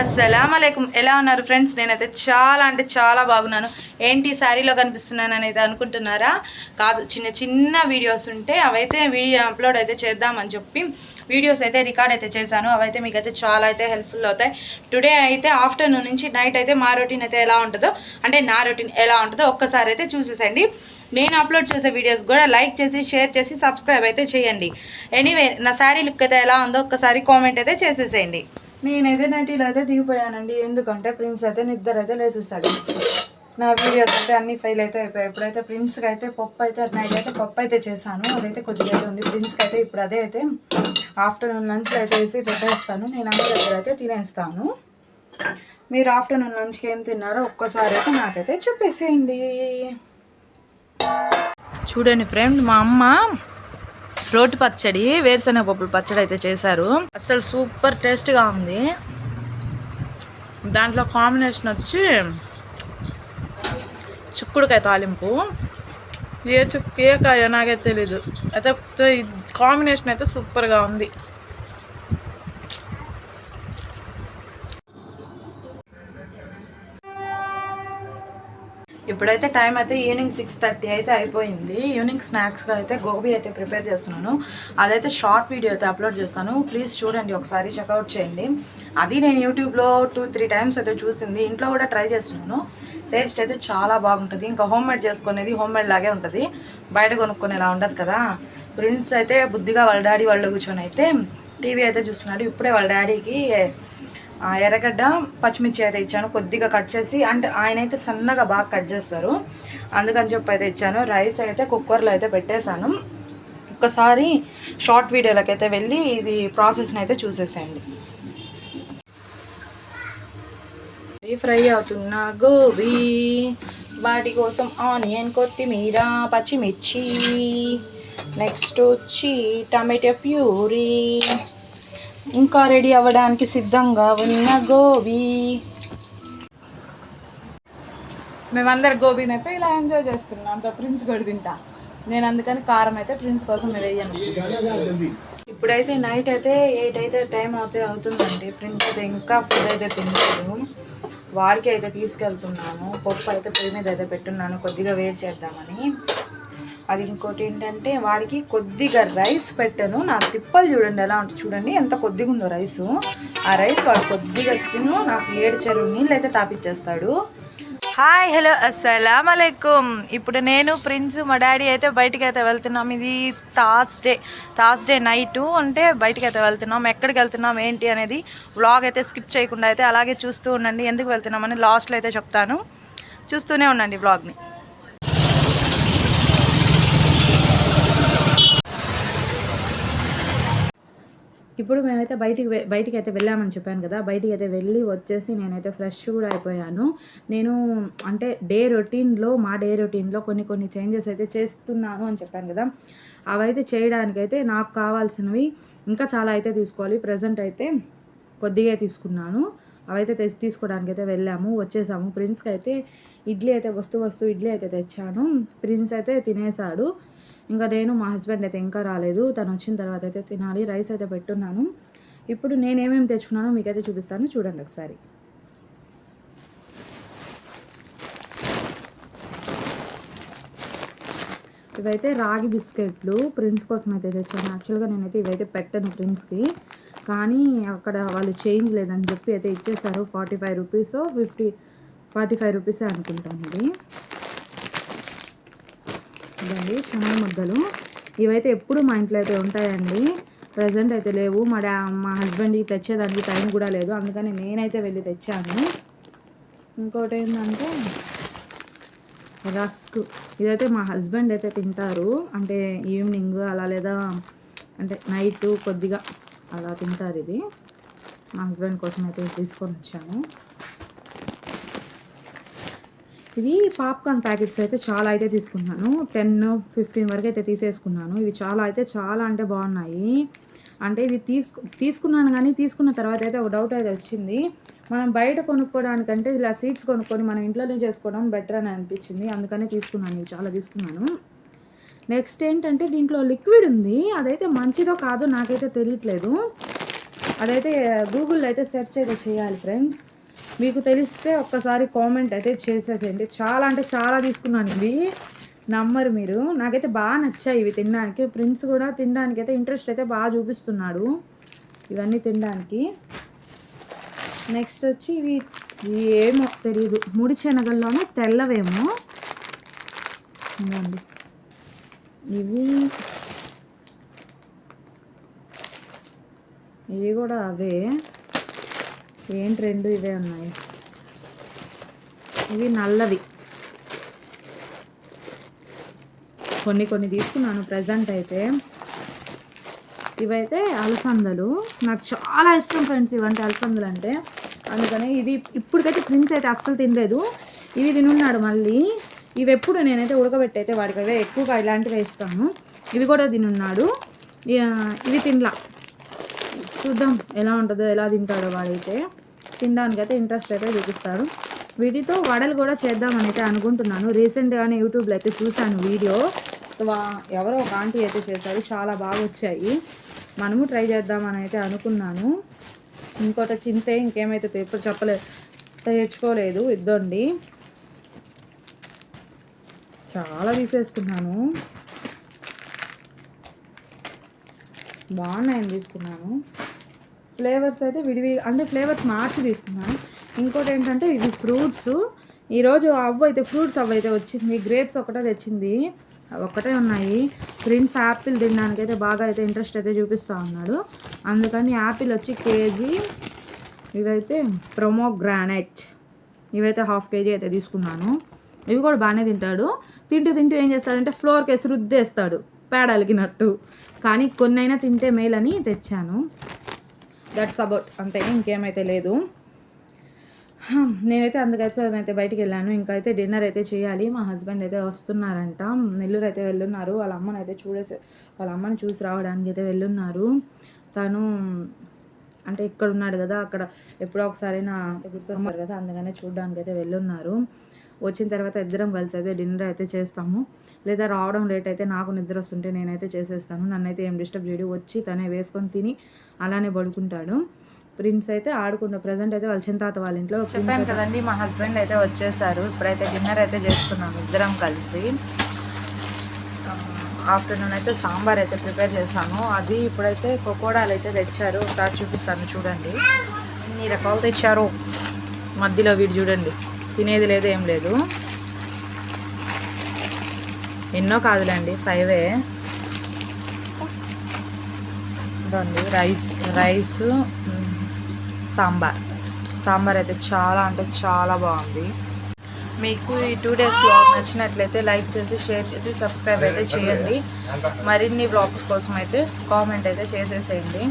అస్సలం అలైకుం ఎలా ఉన్నారు ఫ్రెండ్స్? నేనైతే చాలా అంటే చాలా బాగున్నాను. ఏంటి శారీలో కనిపిస్తున్నాను అనేది అనుకుంటున్నారా? కాదు చిన్న చిన్న వీడియోస్ ఉంటే అవైతే వీడియో అప్లోడ్ అయితే చేద్దామని చెప్పి వీడియోస్ అయితే రికార్డ్ అయితే చేశాను. అవైతే మీకు అయితే చాలా అయితే హెల్ప్ఫుల్ అవుతాయి. టుడే అయితే ఆఫ్టర్నూన్ నుంచి నైట్ అయితే మా రొటీన్ అయితే ఎలా ఉంటుందో అంటే నా రొటీన్ ఎలా ఉంటుందో ఒక్కసారి అయితే చూసేసండి. నేను అప్లోడ్ చేసే వీడియోస్ కూడా లైక్ చేసి షేర్ చేసి సబ్స్క్రైబ్ అయితే చేయండి. ఎనీవే నా శారీ లుక్ అయితే ఎలా ఉందో ఒక్కసారి కామెంట్ అయితే చేసేసేయండి. నేనైతే నైటీలో అయితే దిగిపోయానండి. ఎందుకంటే ప్రిన్స్ అయితే నిద్ర అయితే లేచేస్తాడు నా వీడియోస్ అయితే అన్ని ఫెయిల్ అయితే అయిపోయాయి. ఇప్పుడైతే ప్రిన్స్కి అయితే పప్పు అయితే నైట్ అయితే పప్పు అయితే చేశాను. అదైతే కొద్దిగా అయితే ఉంది. ప్రిన్స్కి అయితే ఇప్పుడు అదే అయితే ఆఫ్టర్నూన్ లంచ్ అయితే వేసి పెట్టేస్తాను. నేను అమ్మ దగ్గర అయితే తినేస్తాను. మీరు ఆఫ్టర్నూన్ లంచ్కి ఏం తిన్నారో ఒక్కసారి అయితే నాకైతే చెప్పేసేయండి. చూడండి ఫ్రెండ్ మా అమ్మ రోటి పచ్చడి వేరుశనగ పప్పుల పచ్చడి అయితే చేశారు. అసలు సూపర్ టేస్ట్గా ఉంది. దాంట్లో కాంబినేషన్ వచ్చి చిక్కుడుకాయ తాలింపు. ఏ చుక్ ఏ కాయ నాకైతే తెలీదు. అయితే కాంబినేషన్ అయితే సూపర్గా ఉంది. ఇప్పుడైతే టైం అయితే ఈవినింగ్ సిక్స్ థర్టీ అయితే అయిపోయింది. ఈవినింగ్ స్నాక్స్గా అయితే గోబీ అయితే ప్రిపేర్ చేస్తున్నాను. అదైతే షార్ట్ వీడియో అయితే అప్లోడ్ చేస్తాను. ప్లీజ్ చూడండి ఒకసారి చెక్అవుట్ చేయండి. అది నేను యూట్యూబ్లో టూ త్రీ టైమ్స్ అయితే చూసింది. ఇంట్లో కూడా ట్రై చేస్తున్నాను. టేస్ట్ అయితే చాలా బాగుంటుంది. ఇంకా హోమ్ మేడ్ చేసుకునేది హోమ్ మేడ్ లాగే ఉంటుంది. బయట కొనుక్కునేలా ఉండదు కదా. ప్రిన్స్ అయితే బుద్ధిగా వాళ్ళ డాడీ వాళ్ళు కూర్చొని అయితే టీవీ అయితే చూస్తున్నాడు. ఇప్పుడే వాళ్ళ డాడీకి ఎర్రగడ్డ పచ్చిమిర్చి అయితే ఇచ్చాను కొద్దిగా కట్ చేసి అంటే ఆయన అయితే సన్నగా బాగా కట్ చేస్తారు. అందుకని చెప్పి అయితే ఇచ్చాను. రైస్ అయితే కుక్కర్లో అయితే పెట్టేశాను. ఒక్కసారి షార్ట్ వీడియోలకి అయితే వెళ్ళి ఇది ప్రాసెస్ని అయితే చూసేసేయండి. ఫ్రై అవుతున్న గోబీ వాటి కోసం ఆనియన్ కొత్తిమీర పచ్చిమిర్చి. నెక్స్ట్ వచ్చి టమాటో ప్యూరీ. ఇంకా రెడీ అవ్వడానికి సిద్ధంగా ఉన్న గోబీ. మేమందరు గోబీని అయితే ఇలా ఎంజాయ్ చేస్తున్నాం. అంత ప్రిన్స్ కూడా తింటా. నేను అందుకని కారం అయితే ప్రిన్స్ కోసం వేయను ఇప్పుడైతే నైట్ అయితే ఎయిట్ అయితే టైం అవుతే అవుతుందండి. ప్రిన్స్ అయితే ఇంకా ఫుడ్ అయితే తింటాడు వాడికి అయితే తీసుకెళ్తున్నాను పప్పు అయితే పొయ్యి మీద అయితే పెట్టున్నాను. కొద్దిగా వేడి చేద్దామని. అది ఇంకోటి ఏంటంటే వాడికి కొద్దిగా రైస్ పెట్టాను. నా తిప్పలు చూడండి ఎలా ఉంటుంది చూడండి ఎంత కొద్దిగా ఉందో రైస్. ఆ రైస్ వాడు కొద్దిగా తిను నాకు ఏడు చెరువు నీళ్ళు అయితే తాపిచ్చేస్తాడు. హాయ్ హలో అస్సలం అలైకుమ్. ఇప్పుడు నేను ప్రిన్స్ మా డాడీ అయితే బయటికి అయితే వెళ్తున్నాం. ఇది థాస్డే థాస్డే నైట్ అంటే బయటికి అయితే వెళ్తున్నాం. ఎక్కడికి వెళ్తున్నాం ఏంటి అనేది వ్లాగ్ అయితే స్కిప్ చేయకుండా అయితే అలాగే చూస్తూ ఉండండి. ఎందుకు వెళ్తున్నామని లాస్ట్లో అయితే చెప్తాను. చూస్తూనే ఉండండి వ్లాగ్ని. ఇప్పుడు మేమైతే బయటికి బయటికి అయితే వెళ్ళామని చెప్పాను కదా బయటికి అయితే వెళ్ళి వచ్చేసి నేనైతే ఫ్రెష్ కూడా అయిపోయాను. నేను అంటే డే రొటీన్లో మా డే రొటీన్లో కొన్ని కొన్ని చేంజెస్ అయితే చేస్తున్నాను అని చెప్పాను కదా. అవైతే చేయడానికైతే నాకు కావాల్సినవి ఇంకా చాలా అయితే తీసుకోవాలి. ప్రజెంట్ అయితే కొద్దిగా తీసుకున్నాను. అవైతే తెచ్చి తీసుకోవడానికి అయితే వెళ్ళాము వచ్చేసాము. ప్రిన్స్కి అయితే ఇడ్లీ అయితే వస్తూ వస్తూ ఇడ్లీ అయితే తెచ్చాను. ప్రిన్స్ అయితే తినేసాడు ఇంకా నేను మా హస్బెండ్ అయితే ఇంకా రాలేదు. తను వచ్చిన తర్వాత అయితే తినాలి రైస్ అయితే పెట్టున్నాను. ఇప్పుడు నేను ఏమేమి తెచ్చుకున్నానో మీకైతే చూపిస్తాను. చూడండి ఒకసారి. ఇవైతే రాగి బిస్కెట్లు ప్రిన్స్ కోసం అయితే తెచ్చాను. యాక్చువల్గా నేనైతే ఇవైతే పెట్టను ప్రిన్స్కి. కానీ అక్కడ వాళ్ళు చేంజ్ లేదని చెప్పి అయితే ఇచ్చేసారు forty five rupees fifty forty five రూపీసే అనుకుంటాను ఇది. ఇదండి శనగ ముద్దలు. ఇవైతే ఎప్పుడు మా ఇంట్లో అయితే ఉంటాయండి. ప్రజెంట్ అయితే లేవు. మా డా మా హస్బెండ్కి తెచ్చేదానికి టైం కూడా లేదు. అందుకని నేనైతే వెళ్ళి తెచ్చాను. ఇంకోటి ఏంటంటే రస్క్. ఇదైతే మా హస్బెండ్ అయితే తింటారు. అంటే ఈవినింగ్ అలా లేదా అంటే నైట్ కొద్దిగా అలా తింటారు ఇది. మా హస్బెండ్ కోసం అయితే తీసుకొని వచ్చాను. ఇవి పాప్కార్న్ ప్యాకెట్స్ అయితే చాలా అయితే తీసుకున్నాను టెన్ ఫిఫ్టీన్ వరకు అయితే తీసేసుకున్నాను. ఇవి చాలా అయితే చాలా అంటే బాగున్నాయి. అంటే ఇది తీసుకు తీసుకున్నాను కానీ తీసుకున్న తర్వాత అయితే ఒక డౌట్ అయితే వచ్చింది. మనం బయట కొనుక్కోవడానికంటే ఇలా సీడ్స్ కొనుక్కొని మనం ఇంట్లోనే చేసుకోవడం బెటర్ అని అనిపించింది. అందుకనే తీసుకున్నాను. ఇవి చాలా తీసుకున్నాను. నెక్స్ట్ ఏంటంటే దీంట్లో లిక్విడ్ ఉంది. అదైతే మంచిదో కాదో నాకైతే తెలియట్లేదు. అదైతే గూగుల్లో అయితే సెర్చ్ అయితే చేయాలి ఫ్రెండ్స్. మీకు తెలిస్తే ఒక్కసారి కామెంట్ అయితే చేసేసేయండి. చాలా అంటే చాలా తీసుకున్నాను. ఇవి నమ్మరు మీరు. నాకైతే బాగా నచ్చాయి ఇవి తినడానికి. ప్రిన్స్ కూడా తినడానికి అయితే ఇంట్రెస్ట్ అయితే బాగా చూపిస్తున్నాడు. ఇవన్నీ తినడానికి. నెక్స్ట్ వచ్చి ఇవి ఇవి ఏమో తెలియదు ముడి శనగల్లోనే తెల్లవేమో ఇవ్వండి. ఇవి ఇవి కూడా అవే. ఏంటి రెండు ఇవే ఉన్నాయి? ఇవి నల్లవి. కొన్ని కొన్ని తీసుకున్నాను ప్రజెంట్ అయితే. ఇవైతే అలసందలు. నాకు చాలా ఇష్టం ఫ్రెండ్స్ ఇవంటే అలసందలు అంటే. అందుకని ఇది ఇప్పటికైతే ప్రిన్స్ అయితే అస్సలు తినలేదు. ఇవి తినున్నాడు మళ్ళీ. ఇవి ఎప్పుడు నేనైతే ఉడకబెట్టి అయితే వాడికి అవే ఎక్కువగా ఇలాంటివి వేస్తాను ఇవి కూడా తినున్నాడు. ఇవి తినలా. చూద్దాం ఎలా ఉంటుందో ఎలా తింటాడో వాడైతే. తినడానికి అయితే ఇంట్రెస్ట్ అయితే చూపిస్తాడు వీటితో వడలు కూడా చేద్దామని అయితే అనుకుంటున్నాను. రీసెంట్గానే యూట్యూబ్లో అయితే చూశాను వీడియో. వా- ఎవరో ఒక ఆంటీ అయితే చేశారు. చాలా బాగా వచ్చాయి. మనము ట్రై చేద్దామని అయితే అనుకున్నాను. ఇంకోటి చింతే ఇంకేమైతే ఎప్పుడు చెప్పలేదు తెచ్చుకోలేదు ఇద్దండి. చాలా తీసేసుకున్నాను. బాగున్నాయని తీసుకున్నాను. ఫ్లేవర్స్ అయితే విడివి అంటే ఫ్లేవర్స్ మార్చి తీసుకున్నాను. ఇంకోటి ఏంటంటే ఇవి ఫ్రూట్స్. ఈరోజు అవ్వ అయితే ఫ్రూట్స్ అవ్వ అయితే వచ్చింది. గ్రేప్స్ ఒకటే తెచ్చింది. అవి ఒక్కటే ఉన్నాయి. ప్రిన్స్ యాపిల్ తినడానికి అయితే బాగా అయితే ఇంట్రెస్ట్ అయితే చూపిస్తూ ఉన్నాడు. అందుకని యాపిల్ వచ్చి కేజీ ఇవైతే ప్రొమో గ్రానైట్ ఇవైతే హాఫ్ కేజీ అయితే తీసుకున్నాను. ఇవి కూడా బాగానే తింటాడు. తింటూ తింటూ ఏం చేస్తాడంటే ఫ్లోర్కి వేసి రుద్దేస్తాడు. పేడ అలిగినట్టు. కానీ కొన్ని అయినా తింటే మేలని తెచ్చాను. దట్స్ అబౌట్ అంతే ఇంకేమైతే లేదు. నేనైతే అందుకోసం అయితే బయటికి వెళ్ళాను. ఇంకా అయితే డిన్నర్ అయితే చేయాలి. మా హస్బెండ్ అయితే వస్తున్నారంట. నెల్లూరు అయితే వెళ్ళున్నారు. వాళ్ళ అమ్మని అయితే చూడేసి వాళ్ళ అమ్మని చూసి రావడానికి అయితే వెళ్ళున్నారు. తను అంటే ఇక్కడ ఉన్నాడు కదా అక్కడ ఎప్పుడో ఒకసారి నా గుర్తొస్తారు కదా అందుకనే చూడడానికి అయితే వెళ్ళున్నారు. వచ్చిన తర్వాత ఇద్దరం కలిసి అయితే డిన్నర్ అయితే చేస్తాము. లేదా రావడం లేట్ అయితే నాకు నిద్ర వస్తుంటే నేనైతే చేసేస్తాను. నన్నైతే ఏం డిస్టర్బ్ చేయడు. వచ్చి తనే వేసుకొని తిని అలానే పడుకుంటాడు. ప్రిన్స్ అయితే ఆడుకుంటా ప్రజెంట్ అయితే వాళ్ళ చింతాత వాళ్ళ ఇంట్లో చెప్పాను కదండి మా హస్బెండ్ అయితే వచ్చేసారు. ఇప్పుడైతే డిన్నర్ అయితే చేస్తున్నాం ఇద్దరం కలిసి. ఆఫ్టర్నూన్ అయితే సాంబార్ అయితే ప్రిపేర్ చేశాను అది ఇప్పుడైతే పకోడాలు అయితే తెచ్చారు. ఒకసారి చూపిస్తాను చూడండి. ఎన్ని రకాలు తెచ్చారు. మధ్యలో వీడు చూడండి. తినేది లేదు ఏం లేదు. ఎన్నో కాదులేండి ఫైవే. ఇదండి రైస్ రైస్ సాంబార్. సాంబార్ అయితే చాలా అంటే చాలా బాగుంది. మీకు ఈ టూ డేస్ బ్లాగ్ నచ్చినట్లయితే లైక్ చేసి షేర్ చేసి సబ్స్క్రైబ్ అయితే చేయండి. మరిన్ని బ్లాగ్స్ కోసం అయితే కామెంట్ అయితే చేసేసేయండి.